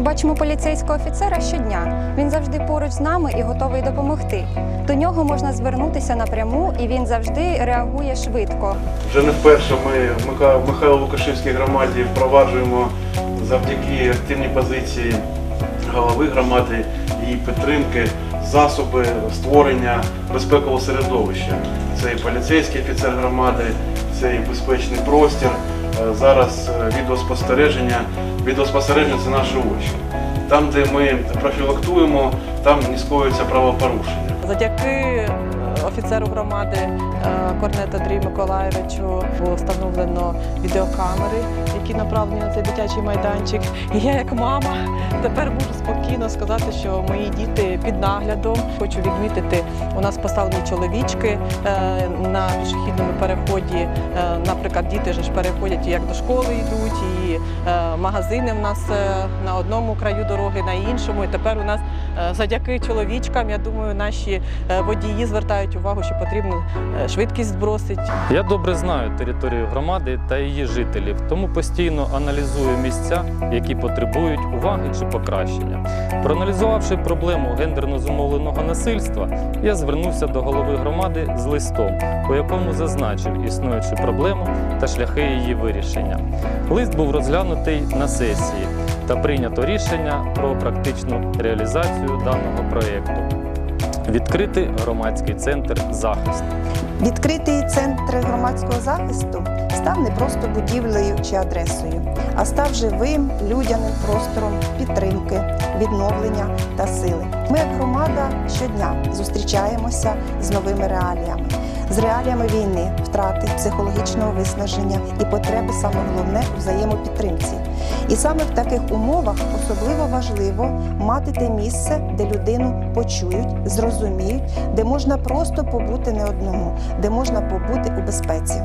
Бачимо поліцейського офіцера щодня. Він завжди поруч з нами і готовий допомогти. До нього можна звернутися напряму, і він завжди реагує швидко. Вже не вперше ми в Михайло-Лукашівській громаді впроваджуємо завдяки активній позиції голови громади, її підтримки, засоби створення безпекового середовища. Це і поліцейський офіцер громади, це і безпечний простір. Е, Зараз е, відеоспостереження. Відеоспостереження це наші очі. Там, де ми профілактуємо, там не скоюється правопорушення. Завдяки офіцеру громади е, Корнету Андрію Миколаєвичу було встановлено відеокамери, які направлені на цей дитячий майданчик. І я, як мама, тепер можу спокійно сказати, що мої діти під наглядом. Хочу відмітити, у нас поставлені чоловічки е, на пішохідному переході. Е, Наприклад, діти ж переходять як до школи йдуть, і магазини в нас на одному краю дороги, на іншому. І тепер у нас завдяки чоловічкам, я думаю, наші е, водії звертають увагу, що потрібно е, швидкість збросити. Я добре знаю територію громади та її жителів, тому постійно аналізую місця, які потребують уваги чи покращення. Проаналізувавши проблему гендерно зумовленого насильства, я звернувся до голови громади з листом, у якому зазначив існуючу проблему та шляхи її вирішення. Лист був розглянутий на сесії та прийнято рішення про практичну реалізацію даного проєкту. Відкрити громадський центр захист. Відкритий центр громадського захисту став не просто будівлею чи адресою, а став живим людяним простором підтримки, відновлення та сили. Ми, як громада, щодня зустрічаємося з новими реаліями, з реаліями війни, втрати, психологічного виснаження і потреби саме головне у взаємопідтримці. І саме в таких умовах особливо важливо мати те місце, де людину почують, зрозуміють, де можна просто побути не одному, де можна побути у безпеці.